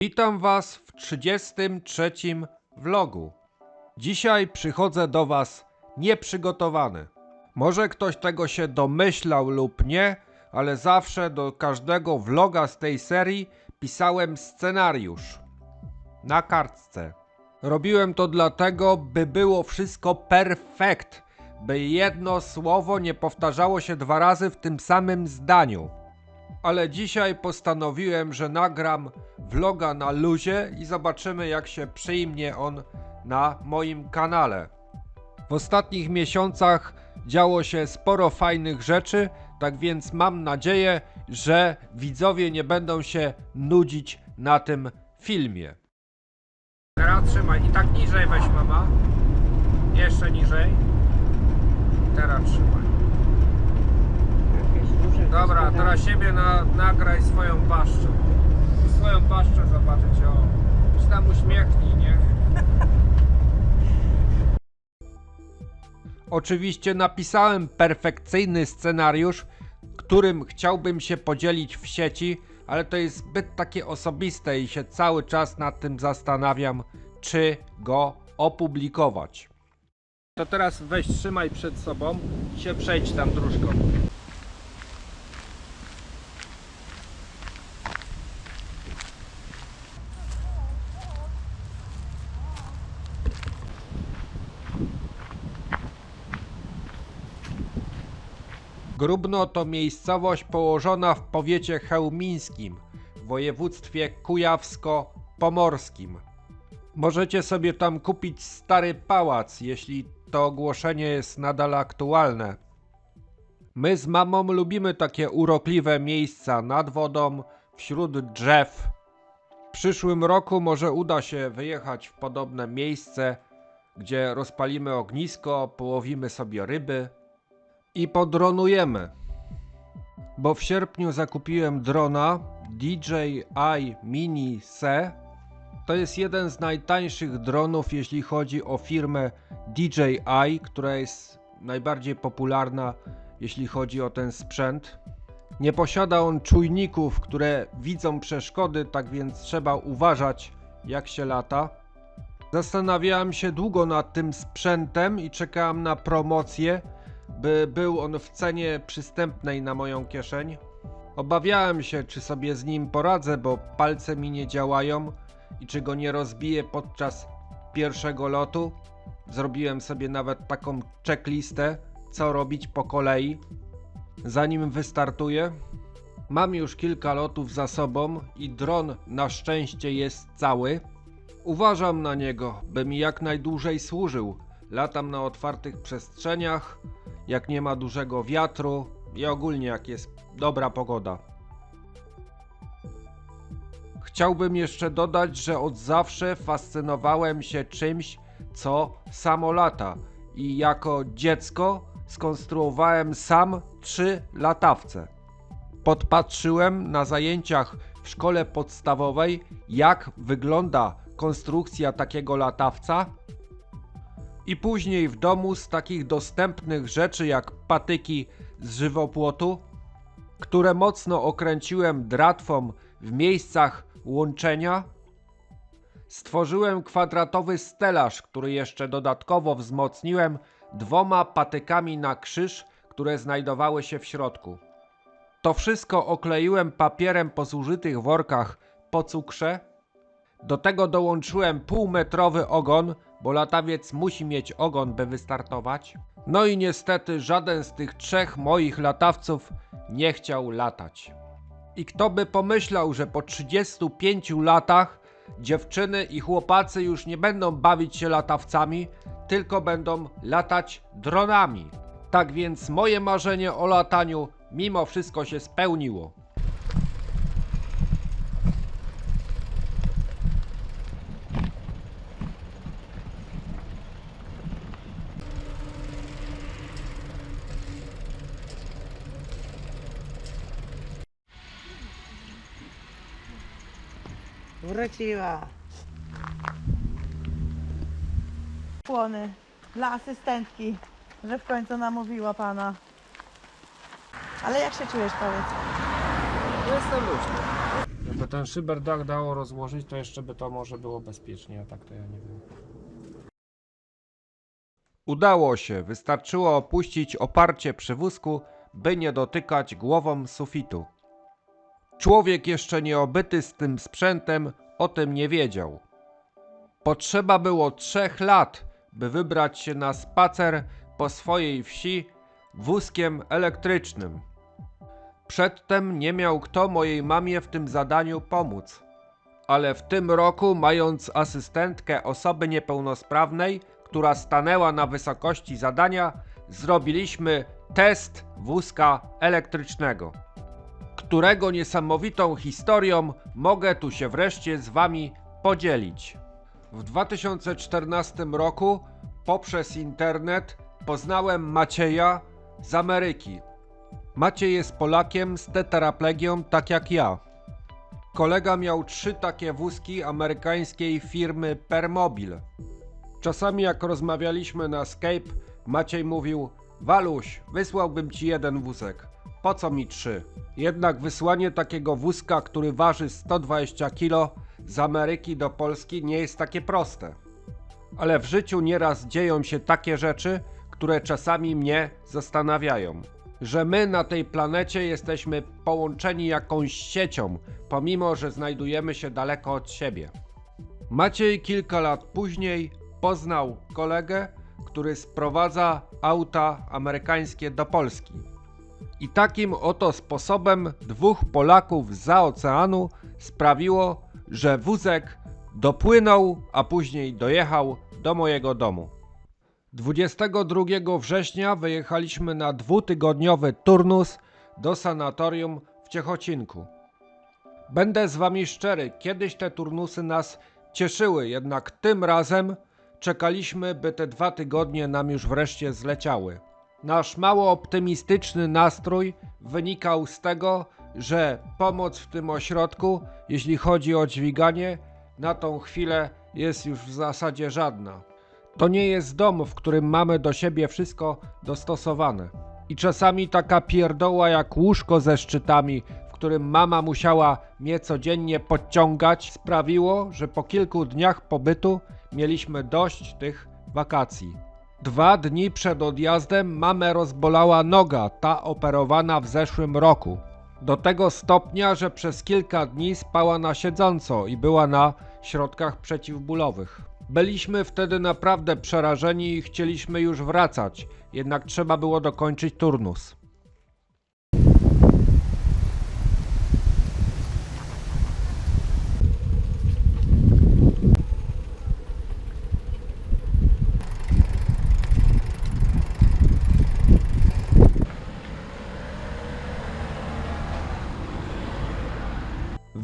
Witam Was w 33 vlogu. Dzisiaj przychodzę do Was nieprzygotowany. Może ktoś tego się domyślał lub nie, ale zawsze do każdego vloga z tej serii pisałem scenariusz na kartce. Robiłem to dlatego, by było wszystko perfekt, by jedno słowo nie powtarzało się dwa razy w tym samym zdaniu. Ale dzisiaj postanowiłem, że nagram vloga na luzie i zobaczymy jak się przyjmie on na moim kanale. W ostatnich miesiącach działo się sporo fajnych rzeczy, tak więc mam nadzieję, że widzowie nie będą się nudzić na tym filmie. Teraz trzymaj i tak niżej weź mama. Jeszcze niżej. Teraz trzymaj. Jakieś duże Teraz siebie na, nagraj swoją paszczę. Swoją paszczę zobaczyć, o. Czy tam uśmiechnij, nie? Oczywiście napisałem perfekcyjny scenariusz, którym chciałbym się podzielić w sieci, ale to jest zbyt takie osobiste i się cały czas nad tym zastanawiam, czy go opublikować. To teraz weź trzymaj przed sobą i się przejdź tam dróżką. Grubno to miejscowość położona w powiecie chełmińskim w województwie kujawsko-pomorskim. Możecie sobie tam kupić stary pałac, jeśli to ogłoszenie jest nadal aktualne. My z mamą lubimy takie urokliwe miejsca nad wodą, wśród drzew. W przyszłym roku może uda się wyjechać w podobne miejsce, gdzie rozpalimy ognisko, połowimy sobie ryby i podronujemy. Bo w sierpniu zakupiłem drona DJI Mini C. To jest jeden z najtańszych dronów, jeśli chodzi o firmę DJI, która jest najbardziej popularna, jeśli chodzi o ten sprzęt. Nie posiada on czujników, które widzą przeszkody, tak więc trzeba uważać, jak się lata. Zastanawiałem się długo nad tym sprzętem i czekałem na promocję, by był on w cenie przystępnej na moją kieszeń. Obawiałem się, czy sobie z nim poradzę, bo palce mi nie działają i czy go nie rozbiję podczas pierwszego lotu. Zrobiłem sobie nawet taką checklistę, co robić po kolei, zanim wystartuję. Mam już kilka lotów za sobą i dron na szczęście jest cały. Uważam na niego, by mi jak najdłużej służył. Latam na otwartych przestrzeniach, jak nie ma dużego wiatru i ogólnie jak jest dobra pogoda. Chciałbym jeszcze dodać, że od zawsze fascynowałem się czymś, co samo lata i jako dziecko skonstruowałem sam trzy latawce. Podpatrzyłem na zajęciach w szkole podstawowej, jak wygląda konstrukcja takiego latawca i później w domu z takich dostępnych rzeczy jak patyki z żywopłotu, które mocno okręciłem dratwą w miejscach łączenia, stworzyłem kwadratowy stelaż, który jeszcze dodatkowo wzmocniłem dwoma patykami na krzyż, które znajdowały się w środku. To wszystko okleiłem papierem po zużytych workach po cukrze. Do tego dołączyłem półmetrowy ogon, bo latawiec musi mieć ogon, by wystartować. No i niestety żaden z tych trzech moich latawców nie chciał latać. I kto by pomyślał, że po 35 latach dziewczyny i chłopacy już nie będą bawić się latawcami, tylko będą latać dronami. Tak więc moje marzenie o lataniu mimo wszystko się spełniło. Wróciła. Płony dla asystentki że w końcu namówiła pana. Ale jak się czujesz, powiedz? Jestem luźny. Jakby ten szyberdach dało rozłożyć, to jeszcze by to może było bezpiecznie, a tak to ja nie wiem. Udało się, wystarczyło opuścić oparcie przy wózku, by nie dotykać głową sufitu. Człowiek jeszcze nieobyty z tym sprzętem o tym nie wiedział. Potrzeba było trzech lat, by wybrać się na spacer po swojej wsi wózkiem elektrycznym. Przedtem nie miał kto mojej mamie w tym zadaniu pomóc. Ale w tym roku, mając asystentkę osoby niepełnosprawnej, która stanęła na wysokości zadania, zrobiliśmy test wózka elektrycznego, którego niesamowitą historią mogę tu się wreszcie z Wami podzielić. W 2014 roku poprzez internet poznałem Macieja z Ameryki. Maciej jest Polakiem z tetraplegią, tak jak ja. Kolega miał trzy takie wózki amerykańskiej firmy Permobil. Czasami jak rozmawialiśmy na Skype, Maciej mówił: Waluś, wysłałbym ci jeden wózek. Po co mi trzy? Jednak wysłanie takiego wózka, który waży 120 kg z Ameryki do Polski nie jest takie proste. Ale w życiu nieraz dzieją się takie rzeczy, które czasami mnie zastanawiają. Że my na tej planecie jesteśmy połączeni jakąś siecią, pomimo że znajdujemy się daleko od siebie. Maciej kilka lat później poznał kolegę, który sprowadza auta amerykańskie do Polski. I takim oto sposobem dwóch Polaków za oceanu sprawiło, że wózek dopłynął, a później dojechał do mojego domu. 22 września wyjechaliśmy na dwutygodniowy turnus do sanatorium w Ciechocinku. Będę z wami szczery, kiedyś te turnusy nas cieszyły, jednak tym razem czekaliśmy, by te dwa tygodnie nam już wreszcie zleciały. Nasz mało optymistyczny nastrój wynikał z tego, że pomoc w tym ośrodku, jeśli chodzi o dźwiganie, na tą chwilę jest już w zasadzie żadna. To nie jest dom, w którym mamy do siebie wszystko dostosowane. I czasami taka pierdoła jak łóżko ze szczytami, w którym mama musiała mnie codziennie podciągać, sprawiło, że po kilku dniach pobytu mieliśmy dość tych wakacji. Dwa dni przed odjazdem mamę rozbolała noga, ta operowana w zeszłym roku. Do tego stopnia, że przez kilka dni spała na siedząco i była na środkach przeciwbólowych. Byliśmy wtedy naprawdę przerażeni i chcieliśmy już wracać, jednak trzeba było dokończyć turnus.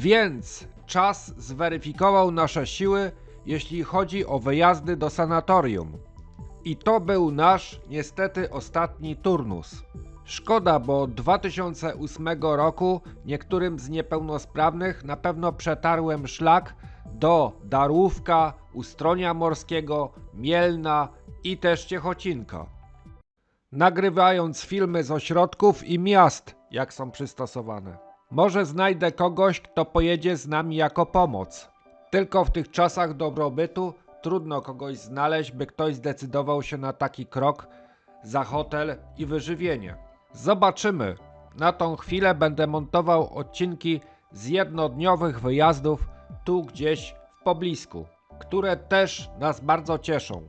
Więc czas zweryfikował nasze siły, jeśli chodzi o wyjazdy do sanatorium. I to był nasz, niestety, ostatni turnus. Szkoda, bo od 2008 roku niektórym z niepełnosprawnych na pewno przetarłem szlak do Darłówka, Ustronia Morskiego, Mielna i też Ciechocinka. Nagrywając filmy z ośrodków i miast, jak są przystosowane. Może znajdę kogoś, kto pojedzie z nami jako pomoc. Tylko w tych czasach dobrobytu trudno kogoś znaleźć, by ktoś zdecydował się na taki krok za hotel i wyżywienie. Zobaczymy. Na tą chwilę będę montował odcinki z jednodniowych wyjazdów tu gdzieś w poblisku, które też nas bardzo cieszą.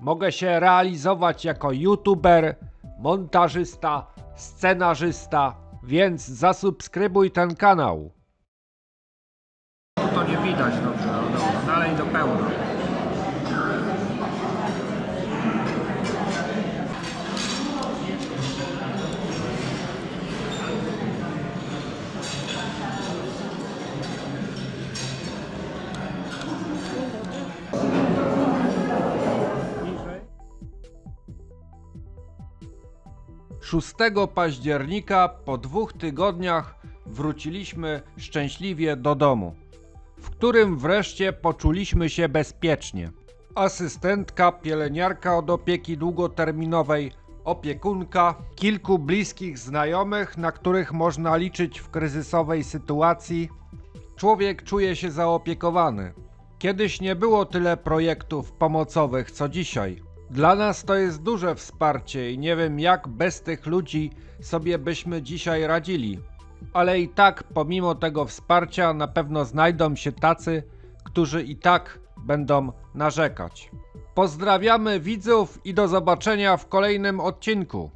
Mogę się realizować jako youtuber, montażysta, scenarzysta, więc zasubskrybuj ten kanał. To nie widać dobrze, dobra, dalej do pełna. 6 października po dwóch tygodniach wróciliśmy szczęśliwie do domu, w którym wreszcie poczuliśmy się bezpiecznie. asystentka, pielęgniarka od opieki długoterminowej, opiekunka, kilku bliskich znajomych, na których można liczyć w kryzysowej sytuacji. Człowiek czuje się zaopiekowany. Kiedyś nie było tyle projektów pomocowych co dzisiaj. Dla nas to jest duże wsparcie i nie wiem jak bez tych ludzi sobie byśmy dzisiaj radzili. Ale i tak, pomimo tego wsparcia, na pewno znajdą się tacy, którzy i tak będą narzekać. Pozdrawiamy widzów i do zobaczenia w kolejnym odcinku.